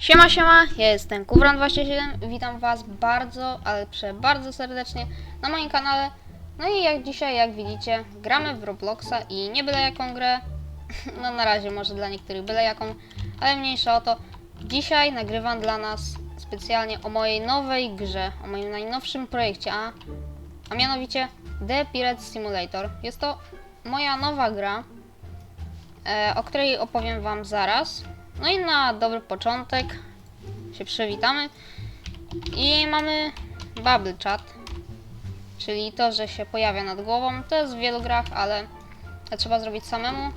Siema, siema, ja jestem Kubran27, witam was bardzo, ale prze bardzo serdecznie na moim kanale. No i jak dzisiaj, jak widzicie, gramy w Robloxa i nie byle jaką grę, no na razie może dla niektórych byle jaką, ale mniejsza o to. Dzisiaj nagrywam dla nas specjalnie o mojej nowej grze, o moim najnowszym projekcie, a, a mianowicie The Pirate Simulator. Jest to moja nowa gra, e, o której opowiem wam zaraz. No i na dobry początek się przywitamy i mamy bubble chat, czyli to, że się pojawia nad głową. To jest w wielu grach, ale to trzeba zrobić samemu.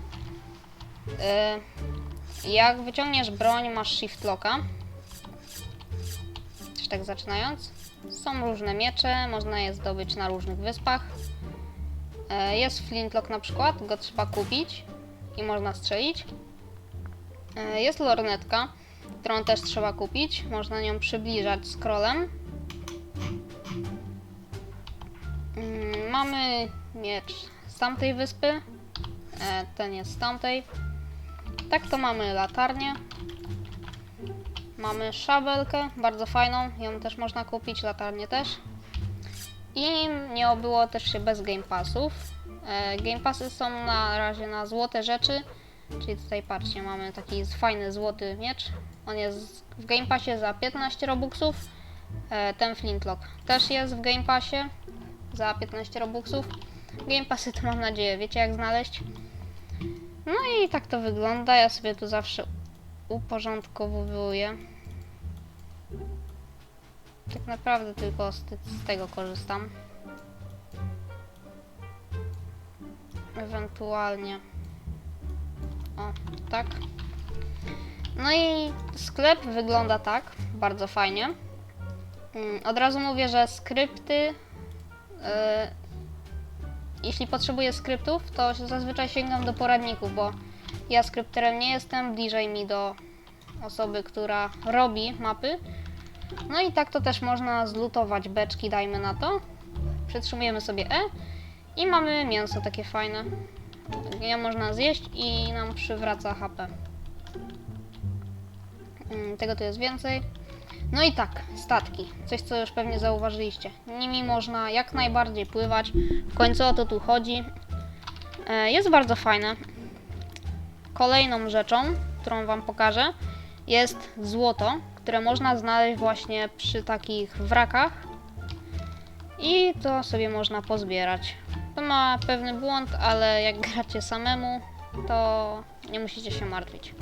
E, jak wyciągniesz broń, masz shift locka. Tak zaczynając. Są różne miecze, można je zdobyć na różnych wyspach. E, Jest flintlock na przykład, go trzeba kupić i można strzelić. E, Jest lornetka, którą też trzeba kupić. Można nią przybliżać scrollem. Mm, Mamy miecz z tamtej wyspy. E, Ten jest z tamtej. Tak to mamy latarnię. Mamy szabelkę, bardzo fajną. Ją też można kupić, latarnię też. I nie obyło też się bez Game Passów. E, Game Passy są na razie na złote rzeczy. Czyli tutaj patrzcie, mamy taki fajny złoty miecz. On jest w Game Passie za 15 Robuxów. E, ten Flintlock też jest w Game Passie za 15 Robuxów. Game Passy to mam nadzieję, wiecie jak znaleźć. No i tak to wygląda. Ja sobie tu zawsze uporządkowuję. Tak naprawdę tylko z, z tego korzystam. Ewentualnie. O, tak. No i sklep wygląda tak, bardzo fajnie. Mm, Od razu mówię, że skrypty. y, jeśli potrzebuję skryptów, to zazwyczaj sięgam do poradników, bo ja skrypterem nie jestem, bliżej mi do osoby, która robi mapy. No i tak to też można zlutować beczki, dajmy na to. Przytrzymujemy sobie E i mamy mięso takie fajne. Je można zjeść i nam przywraca HP. Mm, Tego tu jest więcej. No i tak, statki. Coś, co już pewnie zauważyliście. Nimi można jak najbardziej pływać. W końcu o to tu chodzi. E, Jest bardzo fajne. Kolejną rzeczą, którą Wam pokażę, jest złoto, które można znaleźć właśnie przy takich wrakach. I to sobie można pozbierać. To ma pewny błąd, ale jak gracie samemu, to nie musicie się martwić.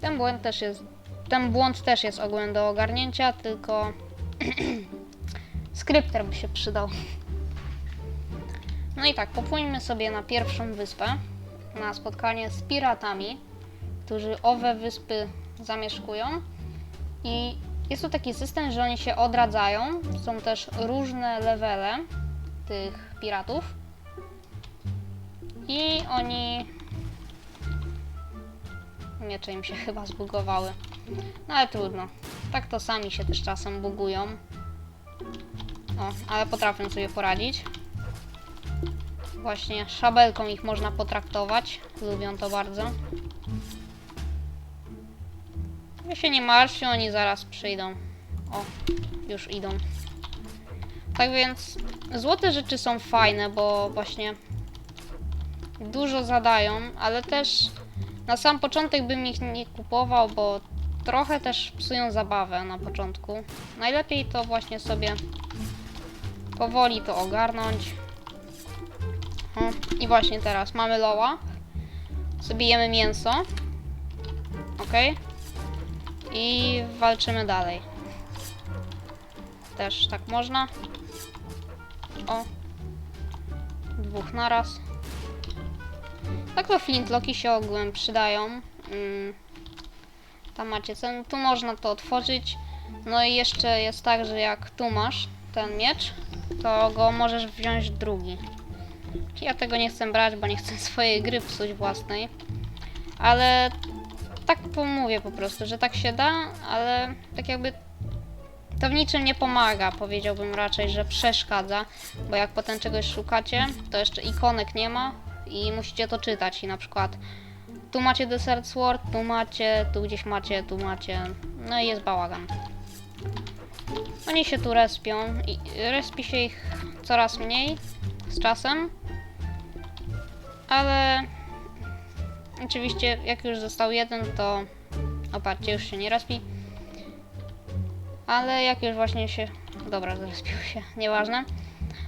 Ten błąd też jest, ten błąd też jest ogólnie do ogarnięcia, tylko skrypter by się przydał. No i tak, popłyńmy sobie na pierwszą wyspę, na spotkanie z piratami, którzy owe wyspy zamieszkują. I jest tu taki system, że oni się odradzają. Są też różne levele tych piratów. I oni. Miecze im się chyba zbugowały. No ale trudno. Tak to sami się też czasem bugują. O, ale potrafią sobie poradzić. Właśnie szabelką ich można potraktować. Lubią to bardzo. Ja się nie martwię, oni zaraz przyjdą. O, już idą. Tak więc złote rzeczy są fajne, bo właśnie dużo zadają, ale też na sam początek bym ich nie kupował, bo trochę też psują zabawę na początku. Najlepiej to właśnie sobie powoli to ogarnąć. O, I właśnie teraz mamy loła. Sobie mięso. Okej. I walczymy dalej. Też tak można. O. Dwóch naraz. Tak to flintlocki się ogółem przydają. Mm. Tam macie ten, tu można to otworzyć. No i jeszcze jest tak, że jak tu masz ten miecz, to go możesz wziąć drugi. Ja tego nie chcę brać, bo nie chcę swojej gry psuć własnej. Ale tak pomówię po prostu, że tak się da, ale tak jakby to w niczym nie pomaga, powiedziałbym raczej, że przeszkadza, bo jak potem czegoś szukacie, to jeszcze ikonek nie ma i musicie to czytać i na przykład tu macie Desert Sword, tu macie, tu gdzieś macie, tu macie. No i jest bałagan. Oni się tu respią i respi się ich coraz mniej z czasem. Ale oczywiście jak już został jeden, to oparcie już się nie respi. Ale jak już właśnie się... Dobra, zrespił się, nieważne.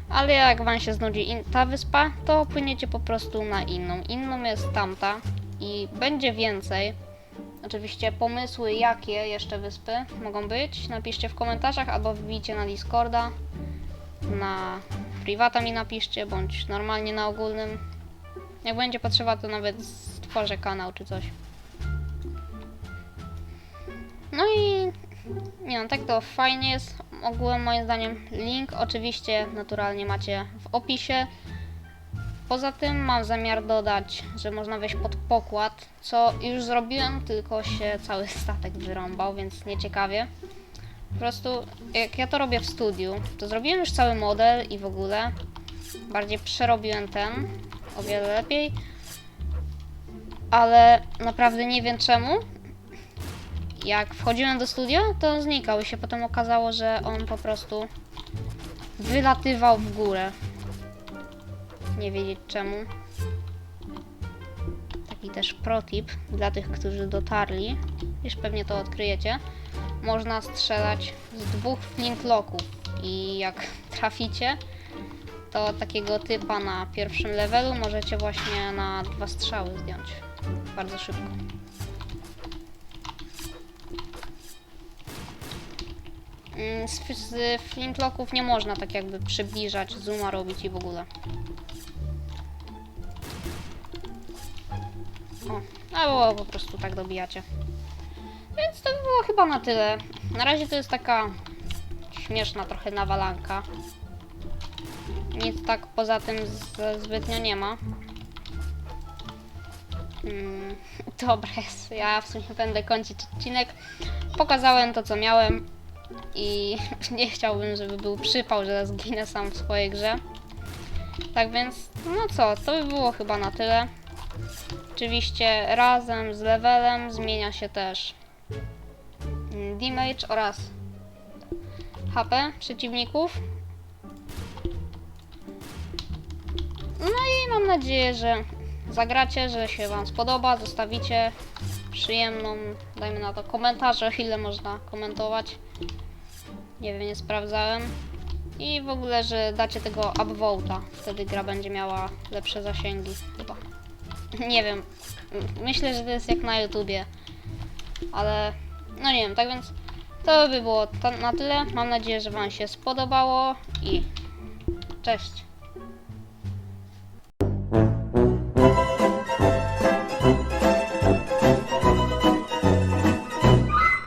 Ale jak wam się znudzi ta wyspa, to płyniecie po prostu na inną. Inną jest tamta i będzie więcej. Oczywiście pomysły, jakie jeszcze wyspy mogą być, napiszcie w komentarzach albo wbijcie na Discorda. Na privata mi napiszcie, bądź normalnie na ogólnym. Jak będzie potrzeba, to nawet stworzę kanał czy coś. No i nie no, tak to fajnie jest. Ogółem moim zdaniem link oczywiście naturalnie macie w opisie. Poza tym mam zamiar dodać, że można wejść pod pokład, co już zrobiłem, tylko się cały statek wyrąbał, więc nieciekawie. Po prostu jak ja to robię w studiu, to zrobiłem już cały model i w ogóle bardziej przerobiłem ten o wiele lepiej. Ale naprawdę nie wiem czemu, jak wchodziłem do studia, to znikał i się potem okazało, że on po prostu wylatywał w górę. Nie wiedzieć czemu. Taki też protip dla tych, którzy dotarli. Już pewnie to odkryjecie. Można strzelać z dwóch flintlocków i jak traficie, to takiego typa na pierwszym levelu możecie właśnie na dwa strzały zdjąć. Bardzo szybko. Z, z flintlocków nie można tak jakby przybliżać, zooma robić i w ogóle. O, albo po prostu tak dobijacie. Więc to by było chyba na tyle. Na razie to jest taka śmieszna trochę nawalanka. Nic tak poza tym z, zbytnio nie ma. Mm, dobra ja w sumie będę kończyć odcinek. Pokazałem to co miałem i nie chciałbym, żeby był przypał, że zginę sam w swojej grze. Tak więc, no co, to by było chyba na tyle. Oczywiście razem z levelem zmienia się też damage oraz HP przeciwników. No i mam nadzieję, że zagracie, że się Wam spodoba, zostawicie przyjemną, dajmy na to, komentarze, ile można komentować. Nie wiem, nie sprawdzałem. I w ogóle, że dacie tego upvote'a, wtedy gra będzie miała lepsze zasięgi, chyba. Nie wiem, myślę, że to jest jak na YouTubie, ale no nie wiem, tak więc to by było na tyle. Mam nadzieję, że Wam się spodobało i cześć.